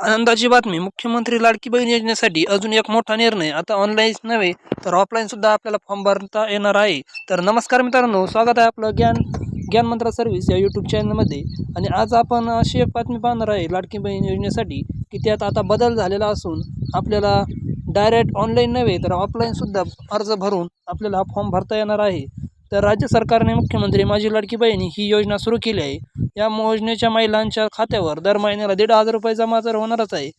आनंदाची बातमी मुख्यमंत्री लाडकी बहीण योजनेसाठी अजून एक मोठा निर्णय. आता ऑनलाईन नव्हे तर ऑफलाईन सुद्धा आपल्याला फॉर्म भरता येणार आहे. तर नमस्कार मित्रांनो स्वागत आहे आपलं ज्ञान ज्ञान मंत्रा सर्व्हिस या यूट्यूब चॅनलमध्ये आणि आज आपण अशी एक बातमी पाहणार आहे लाडकी बहीण योजनेसाठी की त्यात आता बदल झालेला असून आपल्याला डायरेक्ट ऑनलाईन नव्हे तर ऑफलाईनसुद्धा अर्ज भरून आपल्याला फॉर्म भरता येणार आहे. तर राज्य सरकारने मुख्यमंत्री माझी लाडकी बहिणी ही योजना सुरू केली आहे. या योजनेच्या महिलांच्या खात्यावर दर महिन्याला दीड हजार रुपये जमा तर होणारच आहे.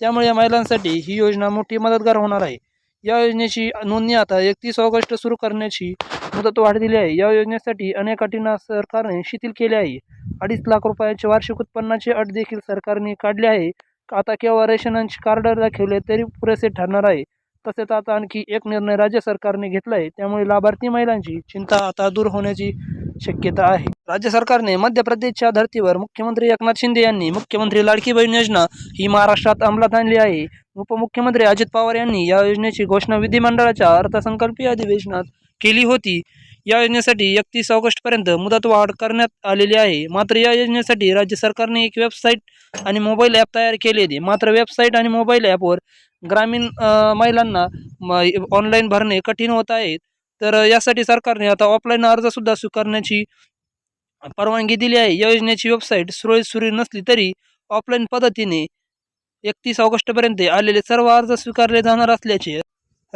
त्यामुळे या महिलांसाठी ही योजना मोठी मदतगार होणार आहे. या योजनेची नोंदणी आता एकतीस ऑगस्ट सुरू करण्याची मुदत वाढ दिली आहे. या योजनेसाठी अनेक अटींना सरकारने शिथिल केले आहे. अडीच लाख रुपयाचे वार्षिक उत्पन्नाची अट देखील सरकारने काढली आहे. आता केवळ रेशनांचे कार्ड दाखवले तरी पुरेसे ठरणार आहे. तसेच आता आणखी एक निर्णय राज्य सरकारने घेतला आहे त्यामुळे लाभार्थी महिलांची चिंता आता दूर होण्याची शक्यता आहे. राज्य सरकारने मध्य प्रदेशच्या धर्तीवर मुख्यमंत्री एकनाथ शिंदे यांनी मुख्यमंत्री लाडकी बहीण योजना ही महाराष्ट्रात अंमलात आणली आहे. उपमुख्यमंत्री अजित पवार यांनी या योजनेची घोषणा विधिमंडळाच्या अर्थसंकल्पीय अधिवेशनात केली होती. या योजनेसाठी एकतीस ऑगस्टपर्यंत मुदतवाढ करण्यात आलेली आहे. मात्र या योजनेसाठी राज्य सरकारने एक वेबसाईट आणि मोबाईल ॲप तयार केलेली आहे. मात्र वेबसाईट आणि मोबाईल ॲपवर ग्रामीण महिलांना ऑनलाईन भरणे कठीण होत आहे. तर यासाठी सरकारने आता ऑफलाईन अर्जसुद्धा स्वीकारण्याची परवानगी दिली आहे. या योजनेची वेबसाईट सुरळीत सुरू नसली तरी ऑफलाईन पद्धतीने एकतीस ऑगस्टपर्यंत आलेले सर्व अर्ज स्वीकारले जाणार असल्याचे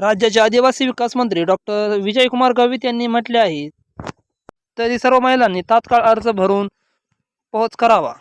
राज्याचे आदिवासी विकास मंत्री डॉक्टर विजयकुमार गवित यांनी म्हटले आहे. तरी सर्व महिलांनी तात्काळ अर्ज भरून पोहोच करावा.